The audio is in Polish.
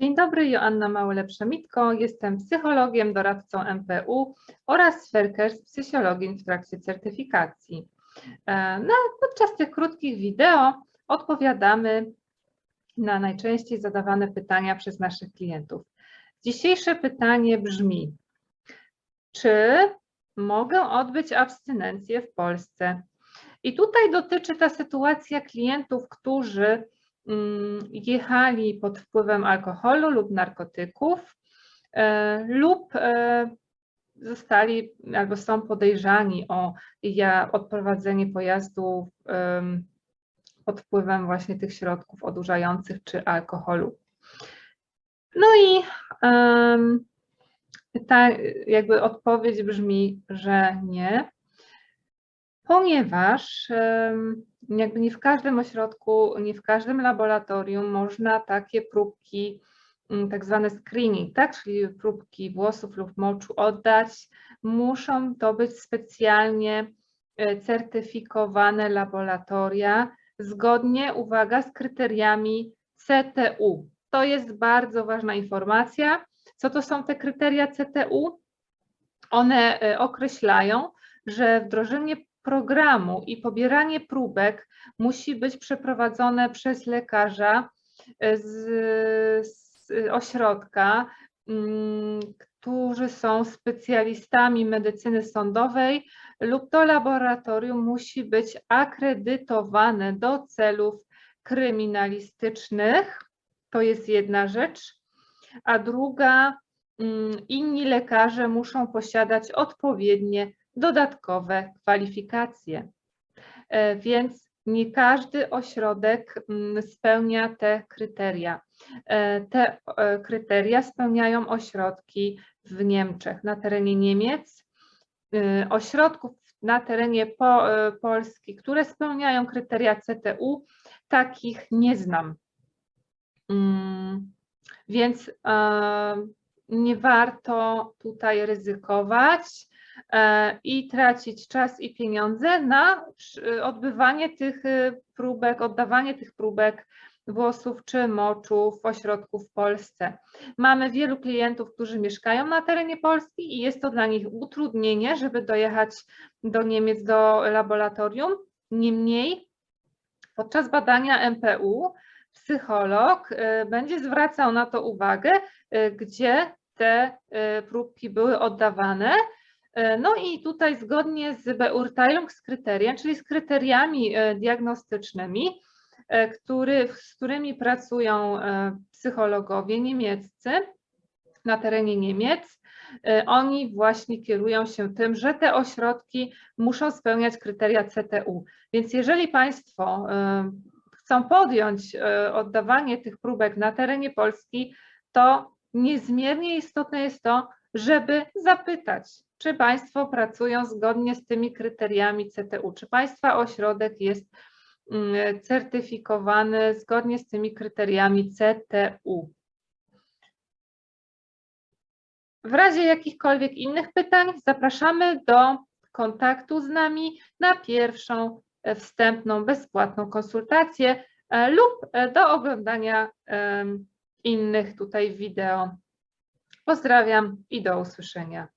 Dzień dobry, Joanna Małole-Przemitko. Jestem psychologiem, doradcą MPU oraz Ferker z psychologii w trakcie certyfikacji. E, No, podczas tych krótkich wideo odpowiadamy na najczęściej zadawane pytania przez naszych klientów. Dzisiejsze pytanie brzmi: czy mogę odbyć abstynencję w Polsce? I tutaj dotyczy ta sytuacja klientów, którzy jechali pod wpływem alkoholu lub narkotyków e, lub e, zostali albo są podejrzani o odprowadzenie pojazdu pod wpływem właśnie tych środków odurzających czy alkoholu. No i ta jakby odpowiedź brzmi, że nie, ponieważ jakby nie w każdym ośrodku, nie w każdym laboratorium można takie próbki, mm, tak zwane screening, tak, czyli próbki włosów lub moczu oddać. Muszą to być specjalnie e, certyfikowane laboratoria, zgodnie, uwaga, z kryteriami CTU. To jest bardzo ważna informacja. Co to są te kryteria CTU? One e, określają, że wdrożenie programu i pobieranie próbek musi być przeprowadzone przez lekarza e, z, z ośrodka, mm, którzy są specjalistami medycyny sądowej lub to laboratorium musi być akredytowane do celów kryminalistycznych. To jest jedna rzecz. A druga, mm, inni lekarze muszą posiadać odpowiednie dodatkowe kwalifikacje. E, Więc nie każdy ośrodek mm, spełnia te kryteria. E, Te e, kryteria spełniają ośrodki w Niemczech, na terenie Niemiec, y, ośrodków na terenie e, Polski, które spełniają kryteria CTU, takich nie znam. Mm, Więc nie warto tutaj ryzykować i tracić czas i pieniądze na przy- odbywanie tych y, próbek, oddawanie tych próbek włosów czy moczu w ośrodku w Polsce. Mamy wielu klientów, którzy mieszkają na terenie Polski i jest to dla nich utrudnienie, żeby dojechać do Niemiec, do laboratorium. Niemniej podczas badania MPU psycholog będzie zwracał na to uwagę, gdzie te próbki były oddawane. Y, No i tutaj zgodnie z Beurteilungskryterien, czyli z kryteriami y, diagnostycznymi, y, który, z którymi pracują psychologowie niemieccy na terenie Niemiec, oni właśnie kierują się tym, że te ośrodki muszą spełniać kryteria CTU. Więc jeżeli Państwo chcą podjąć oddawanie tych próbek na terenie Polski, to niezmiernie istotne jest to, żeby zapytać, czy Państwo pracują zgodnie z tymi kryteriami CTU, czy Państwa ośrodek jest mm, certyfikowany zgodnie z tymi kryteriami CTU. W razie jakichkolwiek innych pytań zapraszamy do kontaktu z nami na pierwszą e, wstępną bezpłatną konsultację e, lub e, do oglądania innych tutaj wideo. Pozdrawiam i do usłyszenia.